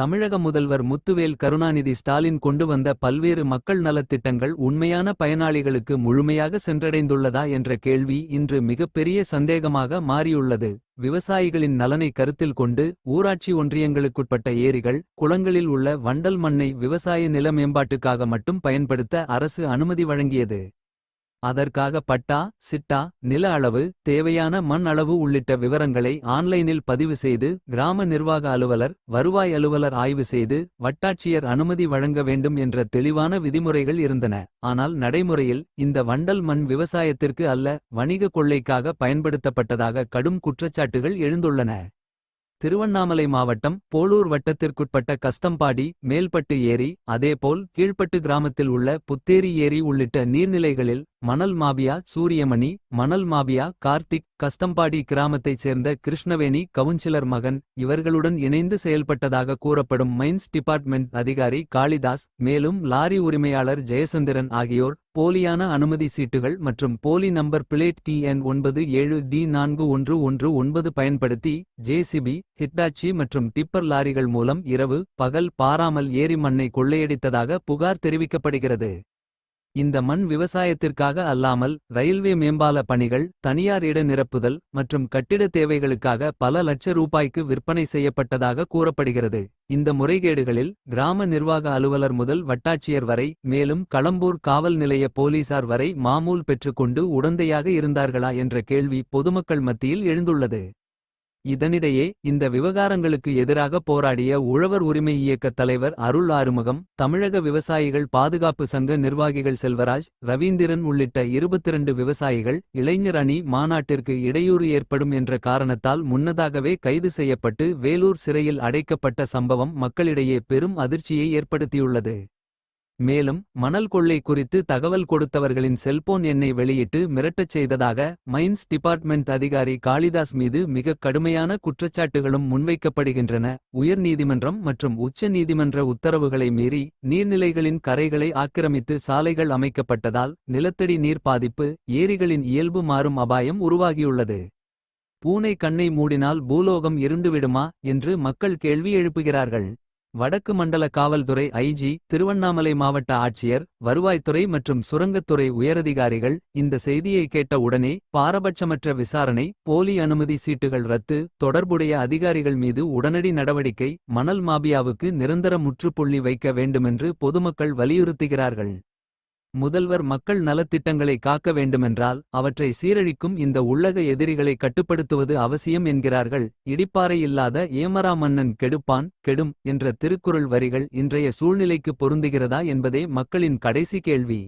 தமிழக முதல்வர் முத்துவேல் கருணாநிதி ஸ்டாலின் கொண்டு வந்த பல்வேறு மக்கள் நலத்திட்டங்கள் உண்மையான பயனாளிகளுக்கு முழுமையாக சென்றடைந்துள்ளதா என்ற கேள்வி இன்று மிகப்பெரிய சந்தேகமாக மாறியுள்ளது. விவசாயிகளின் நலனை கருத்தில் கொண்டு ஊராட்சி ஒன்றியங்களுக்குட்பட்ட ஏரிகள் குளங்களில் உள்ள வண்டல் மண்ணை விவசாய நில மேம்பாட்டுக்காக மட்டும் பயன்படுத்த அரசு அனுமதி வழங்கியது. அதற்காக பட்டா சிட்டா நில அளவு தேவையான மண் அளவு உள்ளிட்ட விவரங்களை ஆன்லைனில் பதிவு செய்து கிராம நிர்வாக அலுவலர் வருவாய் அலுவலர் ஆய்வு செய்து வட்டாட்சியர் அனுமதி வழங்க வேண்டும் என்ற தெளிவான விதிமுறைகள் இருந்தன. ஆனால் நடைமுறையில் இந்த வண்டல் மண் விவசாயத்திற்கு அல்ல வணிக கொள்ளைக்காக பயன்படுத்தப்பட்டதாக கடும் குற்றச்சாட்டுகள் எழுந்துள்ளன. திருவண்ணாமலை மாவட்டம் போளூர் வட்டத்திற்குட்பட்ட கஸ்தம்பாடி மேல்பட்டு ஏரி அதேபோல் கீழ்ப்பட்டு கிராமத்தில் உள்ள புத்தேரி ஏரி உள்ளிட்ட நீர்நிலைகளில் மணல் மாபியா சூரியமணி மணல் மாபியா கார்த்திக் கஸ்தம்பாடி கிராமத்தைச் சேர்ந்த கிருஷ்ணவேணி கவுன்சிலர் மகன் இவர்களுடன் இணைந்து செயல்பட்டதாக கூறப்படும் மைன்ஸ் டிபார்ட்மெண்ட் அதிகாரி காளிதாஸ் மேலும் லாரி உரிமையாளர் ஜெயசந்திரன் ஆகியோர் போலியான அனுமதி சீட்டுகள் மற்றும் போலி நம்பர் பிளேட் டிஎன் ஒன்பது ஏழு டி நான்கு ஒன்று ஒன்று ஒன்பது பயன்படுத்தி ஜேசிபி ஹிட்டாச்சி மற்றும் டிப்பர் லாரிகள் மூலம் இரவு பகல் பாராமல் ஏரி மண்ணை கொள்ளையடித்ததாக புகார் தெரிவிக்கப்படுகிறது. இந்த மண் விவசாயத்திற்காக அல்லாமல் ரயில்வே மேம்பால பணிகள் தனியார் இட நிரப்புதல் மற்றும் கட்டிட தேவைகளுக்காக பல லட்ச ரூபாய்க்கு விற்பனை செய்யப்பட்டதாக கூறப்படுகிறது. இந்த முறைகேடுகளில் கிராம நிர்வாக அலுவலர் முதல் வட்டாட்சியர் வரை மேலும் களம்பூர் காவல் நிலைய போலீசார் வரை மாமூல் பெற்றுக்கொண்டு உடந்தையாக இருந்தார்களா என்ற கேள்வி பொதுமக்கள் மத்தியில் எழுந்துள்ளது. இதனிடையே இந்த விவகாரங்களுக்கு எதிராக போராடிய உழவர் உரிமை இயக்கத் தலைவர் அருள் ஆறுமுகம் தமிழக விவசாயிகள் பாதுகாப்பு சங்க நிர்வாகிகள் செல்வராஜ் ரவீந்திரன் உள்ளிட்ட இருபத்திரண்டு விவசாயிகள் இளைஞர் அணி மாநாட்டிற்கு இடையூறு ஏற்படும் என்ற காரணத்தால் முன்னதாகவே கைது செய்யப்பட்டு வேலூர் சிறையில் அடைக்கப்பட்ட சம்பவம் மக்களிடையே பெரும் அதிர்ச்சியை ஏற்படுத்தியுள்ளது. மேலும் மணல் கொள்ளை குறித்து தகவல் கொடுத்தவர்களின் செல்போன் எண்ணை வெளியிட்டு மிரட்டச் செய்ததாக மைன்ஸ் டிபார்ட்மெண்ட் அதிகாரி காளிதாஸ் மீது மிகக் கடுமையான குற்றச்சாட்டுகளும் முன்வைக்கப்படுகின்றன. உயர்நீதிமன்றம் மற்றும் உச்ச நீதிமன்ற உத்தரவுகளை மீறி நீர்நிலைகளின் கரைகளை ஆக்கிரமித்து சாலைகள் அமைக்கப்பட்டதால் நிலத்தடி நீர் பாதிப்பு ஏரிகளின் இயல்பு மாறும் அபாயம் உருவாகியுள்ளது. பூனை கண்ணை மூடினால் பூலோகம் இருண்டுவிடுமா என்று மக்கள் கேள்வி எழுப்புகிறார்கள். வடக்கு மண்டல காவல்துறை ஐஜி திருவண்ணாமலை மாவட்ட ஆட்சியர் வருவாய்த்துறை மற்றும் சுரங்கத்துறை உயரதிகாரிகள் இந்த செய்தியை கேட்ட உடனே பாரபட்சமற்ற விசாரணை போலி அனுமதி சீட்டுகள் ரத்து தொடர்புடைய அதிகாரிகள் மீது உடனடி நடவடிக்கை மணல் மாபியாவுக்கு நிரந்தர முற்றுப்புள்ளி வைக்க வேண்டுமென்று பொதுமக்கள் வலியுறுத்துகிறார்கள். முதல்வர் மக்கள் நலத்திட்டங்களை காக்க வேண்டுமென்றால் அவற்றை சீரழிக்கும் இந்த உள்ளக எதிரிகளை கட்டுப்படுத்துவது அவசியம் என்கிறார்கள். இடிப்பாறை இல்லாத ஏமரா மன்னன் கெடுப்பான் கெடும் என்ற திருக்குறள் வரிகள் இன்றைய சூழ்நிலைக்கு பொருந்துகிறதா என்பதே மக்களின் கடைசி கேள்வி.